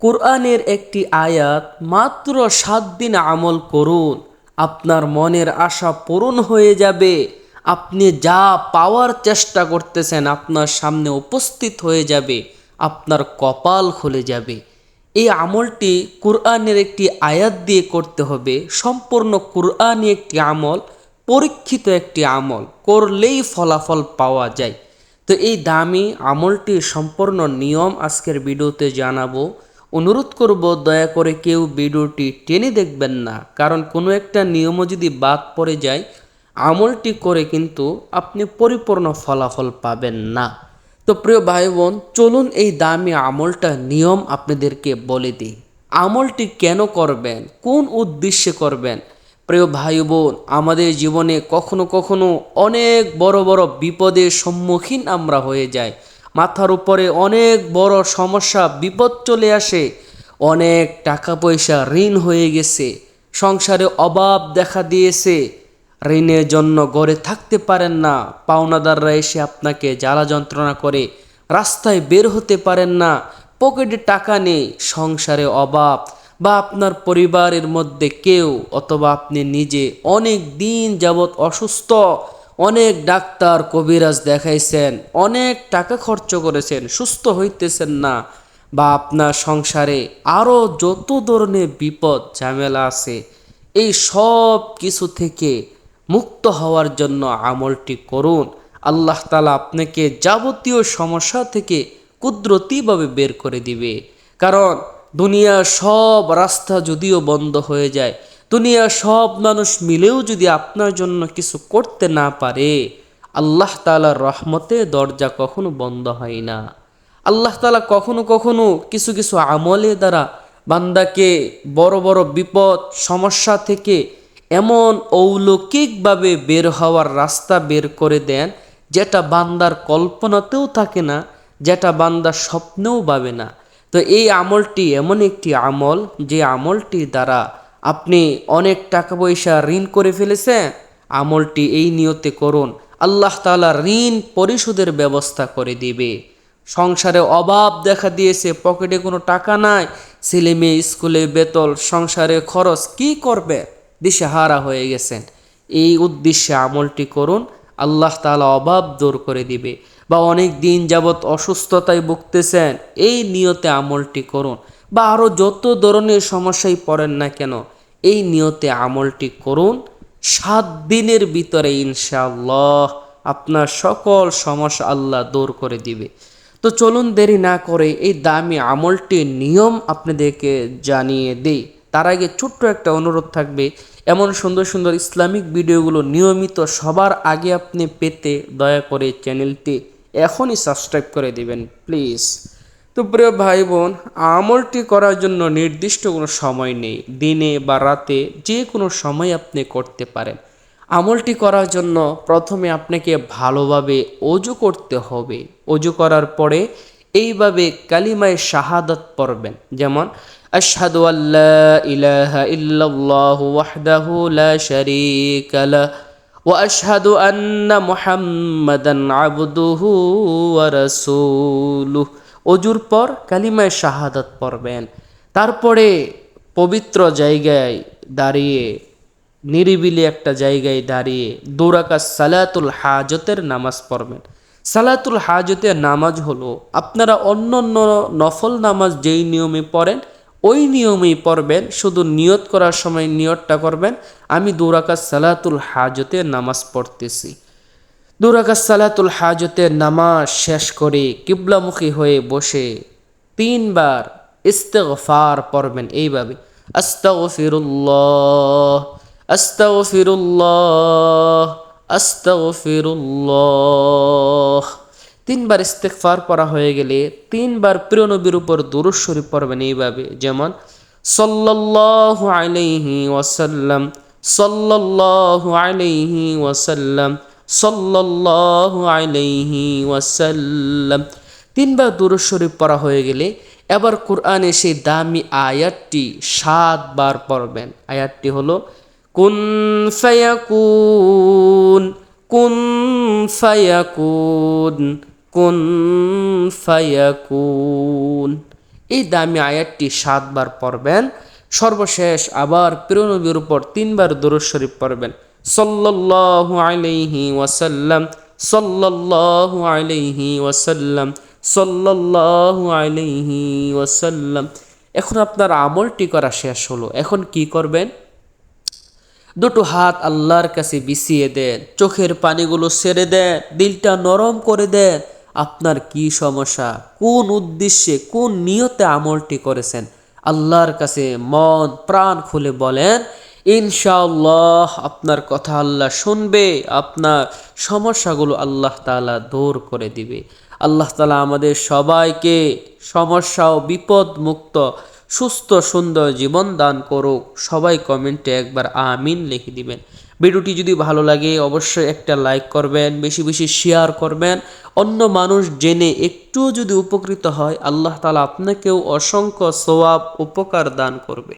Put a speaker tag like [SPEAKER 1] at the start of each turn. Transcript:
[SPEAKER 1] কোরআনের একটি আয়াত, মাত্র সাত দিন আমল করুন। আপনার মনের আশা পূরণ হয়ে যাবে। আপনি যা পাওয়ার চেষ্টা করতেছেন আপনার সামনে উপস্থিত হয়ে যাবে। আপনার কপাল খুলে যাবে। এই আমলটি কোরআনের একটি আয়াত দিয়ে করতে হবে। সম্পূর্ণ কোরআনই একটি আমল, পরীক্ষিত একটি আমল। করলেই ফলাফল পাওয়া যায়। তো এই দামি আমলটি সম্পূর্ণ নিয়ম আজকের ভিডিওতে জানাব। অনুরোধ করব, দয়া করে কেউ ভিডিওটি টেনে দেখবেন না। কারণ কোনো একটা নিয়মও যদি বাদ পড়ে যায়, আমলটি করে কিন্তু আপনি পরিপূর্ণ ফলাফল পাবেন না। তো প্রিয় ভাই বোন চলুন এই দামি আমলটা নিয়ম আপনাদেরকে বলে দিই। আমলটি কেন করবেন? কোন উদ্দেশ্যে করবেন? প্রিয় ভাই বোন আমাদের জীবনে কখনো কখনো অনেক বড় বড় বিপদের সম্মুখীন আমরা হয়ে যাই। মাথার উপরে অনেক বড় সমস্যা, বিপদ চলে আসে। অনেক টাকা পয়সা ঋণ হয়ে গেছে। সংসারে অভাব দেখা দিয়েছে। ঋণের জন্য গড়ে থাকতে পারেন না। পাওনাদাররা এসে আপনাকে জ্বালা যন্ত্রণা করে। রাস্তায় বের হতে পারেন না। পকেটে টাকা নেই। সংসারে অভাব বা আপনার পরিবারের মধ্যে কেউ অথবা আপনি নিজে অনেক দিন যাবৎ অসুস্থ। অনেক ডাক্তার, কবিরাজ দেখাইছেন, অনেক টাকা খরচ করেছেন, সুস্থ হইতেছেন না। বা আপনার সংসারে আরও যত ধরনের বিপদ, ঝামেলা আছে, এই সব কিছু থেকে মুক্ত হওয়ার জন্য আমলটি করুন। আল্লাহ তালা আপনাকে যাবতীয় সমস্যা থেকে কুদরতিভাবে বের করে দিবে। কারণ দুনিয়ার সব রাস্তা যদিও বন্ধ হয়ে যায় দুনিয়ার সব মানুষ মিলেও যদি আপনার জন্য কিছু করতে না পারে, আল্লাহ তালার রহমতে দরজা কখনো বন্ধ হয় না। আল্লাহ তালা কখনো কখনো কিছু কিছু আমলে দ্বারা বান্দাকে বড় বড় বিপদ, সমস্যা থেকে এমন অলৌকিকভাবে বের হওয়ার রাস্তা বের করে দেন যেটা বান্দার কল্পনাতেও থাকে না, যেটা বান্দার স্বপ্নেও পাবে না। তো এই আমলটি এমন একটি আমল, যে আমলটির দ্বারা আপনি অনেক টাকা পয়সা ঋণ করে ফেলেছেন আমলটি এই নিয়তে করুন। আল্লাহ তালা ঋণ পরিশোধের ব্যবস্থা করে দিবে। সংসারে অভাব দেখা দিয়েছে, পকেটে কোনো টাকা নাই, ছেলে মেয়ে স্কুলে বেতল সংসারে খরচ কি করবে? দিশেহারা হয়ে গেছেন। এই উদ্দেশ্যে আমলটি করুন, আল্লাহ তালা অভাব দূর করে দিবে বা অনেক দিন যাবৎ অসুস্থতায় ভুগতেছেন, এই নিয়তে আমলটি করুন বা আরও যত ধরনের সমস্যায় পড়েন না কেন এই নিয়তে আমলটি করুন। সাত দিনের ভিতরে ইনশাআল্লাহ আপনার সকল সমস্যা আল্লাহ দূর করে দিবে। তো চলুন দেরি না করে এই দামি আমলটির নিয়ম আপনাদেরকে জানিয়ে দেই। তার আগে ছোট্ট একটা অনুরোধ থাকবে, এমন সুন্দর সুন্দর ইসলামিক ভিডিওগুলো নিয়মিত সবার আগে আপনি পেতে দয়া করে চ্যানেলটি এখনই সাবস্ক্রাইব করে দেবেন, প্লিজ। তো প্রিয় ভাই বোন আমলটি করার জন্য নির্দিষ্ট কোনো সময় নেই। দিনে বা রাতে যে কোনো সময় আপনি করতে পারেন। আমলটি করার জন্য প্রথমে আপনাকে ভালোভাবে অজু করতে হবে। অজু করার পরে এইভাবে কালিমায় শাহাদত পড়বেন। যেমন, আশহাদু আল্লাহ ইলাহা ইল্লাল্লাহু ওয়াহদাহু লা শারীকা লা ওয়া আশহাদু আন্না মুহাম্মাদান আবদুহু ওয়া রাসূলুহু। অজুর পর কালিমায় শাহাদাত পড়বেন। তারপরে পবিত্র জায়গায় দাঁড়িয়ে, নিরিবিলি একটা জায়গায় দাঁড়িয়ে দৌড়াকা সালাতুল হাজতের নামাজ পড়বেন। সালাতুল হাজতের নামাজ হলো, আপনারা অন্য অন্য নফল নামাজ যেই নিয়মে পড়েন, ওই নিয়মেই পড়বেন, শুধু নিয়ত করার সময় নিয়তটা করবেন। আমি দৌড়াকা সালাতুল হাজতের নামাজ পড়তেছি। দুরাকা সালাতুল হাজতের নামাজ শেষ করে কিবলামুখী হয়ে বসে তিনবার ইস্তেগফার পড়বেন এইভাবে, আস্তাগফিরুল্লাহ আস্তাগফিরুল্লাহ আস্তাগফিরুল্লাহ। তিনবার ইস্তেগফার পড়া হয়ে গেলে তিনবার প্রিয় নবীর উপর দুরূদ শরীফ পড়বেন এইভাবে, যেমন, সাল্লাল্লাহু আলাইহি ওয়াসাল্লাম, সাল্লাল্লাহু আলাইহি ওয়াসাল্লাম সাল্লাল্লাহু আলাইহি ওয়াসাল্লাম। তিনবার দুরূদ শরীফ পড়া হয়ে গেলে এবার কোরআনে সেই দামি আয়াতটি সাতবার পড়বেন। আয়াতটি হলো, কুন ফায়াকুন কুন ফায়াকুন কুন ফায়াকুন। এই দামি আয়াতটি সাতবার পড়বেন। সর্বশেষ আবার প্রিয়নবীর উপর তিনবার দরুদ শরীফ পড়বেন। সাল্লাল্লাহু আলাইহি ওয়াসাল্লাম, সাল্লাল্লাহু আলাইহি ওয়াসাল্লাম, সাল্লাল্লাহু আলাইহি ওয়াসাল্লাম। এখন আপনার আমলটি করা শেষ হলো। এখন কি করবেন? দুটো হাত আল্লাহর কাছে বিছিয়ে দেন, চোখের পানিগুলো ছেড়ে দেন, দিলটা নরম করে দেন। আপনার কি সমস্যা? কোন উদ্দেশ্যে, কোন নিয়তে আমলটি করেছেন? আল্লাহর কাছে মন, প্রাণ খুলে বলেন, ইনশাআল্লাহ আপনার কথা আল্লাহ শুনবে, আপনার সমস্যাগুলো আল্লাহ তালা দূর করে দিবে। আল্লাহ তালা আমাদের সবাইকে সমস্যা ও বিপদ মুক্ত সুস্থ, সুন্দর জীবন দান করুক। সবাই কমেন্টে একবার আমিন লিখে দিবেন। ভিডিওটি যদি ভালো লাগে, অবশ্যই একটা লাইক করবেন, বেশি বেশি শেয়ার করবেন। অন্য মানুষ জেনে একটুও যদি উপকৃত হয়, আল্লাহ তালা আপনাকেও অসংখ্য সোয়াব উপকার দান করবে।